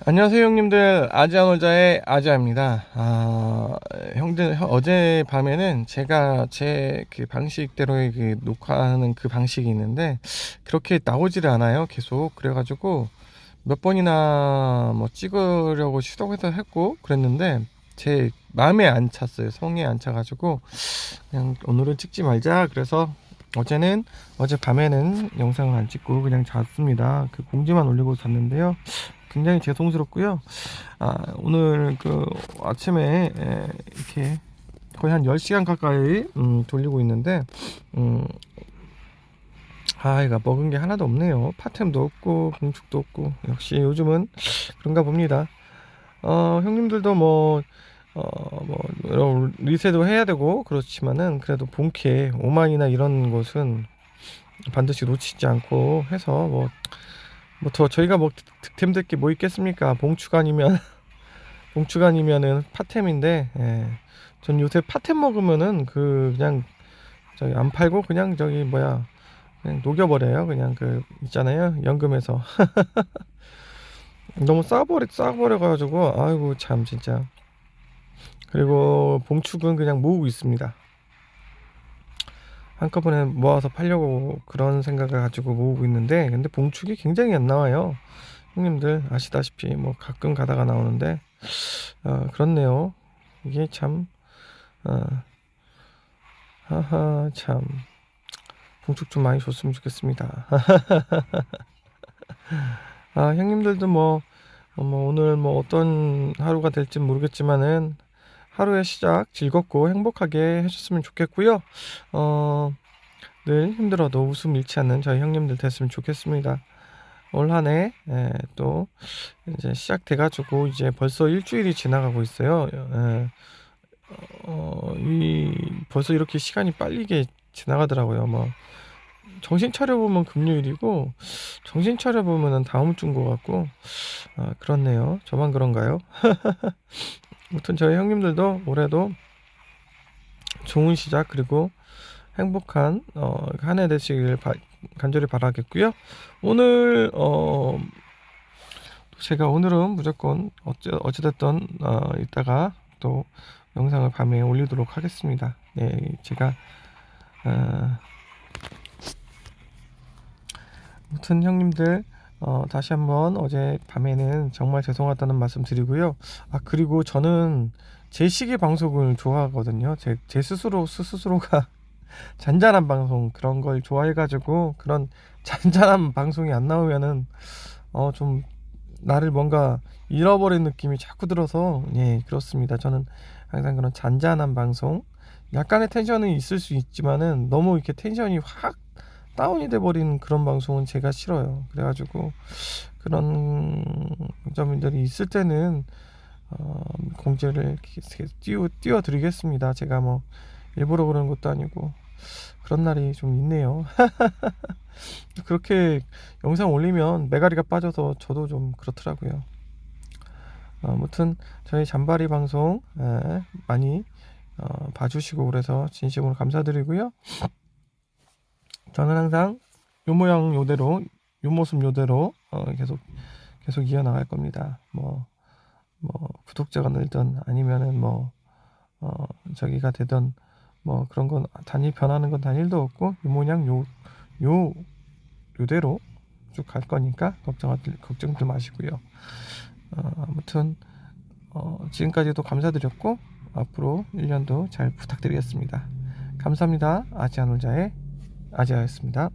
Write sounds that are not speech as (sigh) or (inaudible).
안녕하세요 형님들. 아지아놀자의 아지아입니다. 아 형들 형- 어제 밤에는 제가 제 그 방식대로의 그 녹화하는 그 방식이 있는데 그렇게 나오지를 않아요 계속. 그래가지고 몇 번이나 뭐 찍으려고 시도해서 했고 그랬는데 제 마음에 안 찼어요. 성에 안 차가지고 그냥 오늘은 찍지 말자. 그래서 어제는 어제 밤에는 영상을 안 찍고 그냥 잤습니다. 그 공지만 올리고 잤는데요 굉장히 죄송스럽고요. 아, 오늘 그 아침에 에, 이렇게 거의 한 10시간 가까이 음, 돌리고 있는데 음, 아, 이가 먹은 게 하나도 없네요. 파템도 없고 공축도 없고 역시 요즘은 그런가 봅니다. 어, 형님들도 뭐 어, 뭐, 여러 리셋도 해야 되고, 그렇지만은, 그래도 본캐, 오만이나 이런 곳은 반드시 놓치지 않고 해서, 뭐, 뭐 더 저희가 뭐 득템 될 게 뭐 있겠습니까? 봉추간이면 (laughs) 봉추간이면은 파템인데 예. 전 요새 파템 먹으면은 그 그냥 저기 안 팔고 그냥 저기 뭐야 그냥 녹여버려요. 그냥 그 있잖아요 연금에서 (laughs) 너무 싸버려 싸버려 가지고 아이고 참 진짜 그리고 봉축은 그냥 모으고 있습니다. 한꺼번에 모아서 팔려고 그런 생각을 가지고 모으고 있는데 근데 봉축이 굉장히 안 나와요. 형님들 아시다시피 뭐 가끔 가다가 나오는데 어, 그렇네요. 이게 참 어, 하하 참. 봉축 좀 많이 줬으면 좋겠습니다. (laughs) 아 형님들도 뭐, 어, 뭐 오늘 뭐 어떤 하루가 될지 모르겠지만은 하루의 시작 즐겁고 행복하게 해줬으면 좋겠고요. 어, 늘 힘들어도 웃음 잃지 않는 저희 형님들 됐으면 좋겠습니다. 올 한해 예, 또 이제 시작돼가지고 이제 벌써 일주일이 지나가고 있어요. 예, 어, 이 벌써 이렇게 시간이 빨리게 지나가더라고요. 뭐 정신 차려 보면 금요일이고 정신 차려 보면은 다음 주인 것 같고 아, 그렇네요. 저만 그런가요? (laughs) 아무튼 저희 형님들도 올해도 좋은 시작 그리고 행복한 어, 한 해 되시길 바- 간절히 바라겠고요. 오늘 어, 제가 오늘은 무조건 어찌 어찌됐든 어, 이따가 또 영상을 밤에 올리도록 하겠습니다. 네, 제가 어, 아무튼 형님들 어, 다시 한번 어제 밤에는 정말 죄송하다는 말씀 드리고요. 아, 그리고 저는 제 시기 방송을 좋아하거든요. 제, 제 스스로, 스스로가 (laughs) 잔잔한 방송, 그런 걸 좋아해가지고, 그런 (laughs) 잔잔한 방송이 안 나오면은, 어, 좀, 나를 뭔가 잃어버린 느낌이 자꾸 들어서, 예, 그렇습니다. 저는 항상 그런 잔잔한 방송, 약간의 텐션은 있을 수 있지만은, 너무 이렇게 텐션이 확 다운이 돼버린 그런 방송은 제가 싫어요. 그래가지고 그런 점들이 있을 때는 어, 공지를 띄워 드리겠습니다. 제가 뭐 일부러 그러는 것도 아니고 그런 날이 좀 있네요. (laughs) 그렇게 영상 올리면 메가리가 빠져서 저도 좀 그렇더라고요. 어, 아무튼 저희 잔바리 방송 에, 많이 어, 봐주시고 그래서 진심으로 감사드리고요. 저는 항상 요 모양 요대로 요 모습 요대로 어, 계속 계속 이어 나갈 겁니다. 뭐, 뭐 구독자가 늘든 아니면은 뭐 어, 저기가 되든 뭐 그런 건 단일 변하는 건 단일도 없고 요 모양 요 요 요대로 쭉 갈 거니까 걱정들 걱정들 마시고요. 어, 아무튼 어, 지금까지도 감사드렸고 앞으로 1년도 잘 부탁드리겠습니다. 감사합니다. 아지아놀자의 아지아였습니다.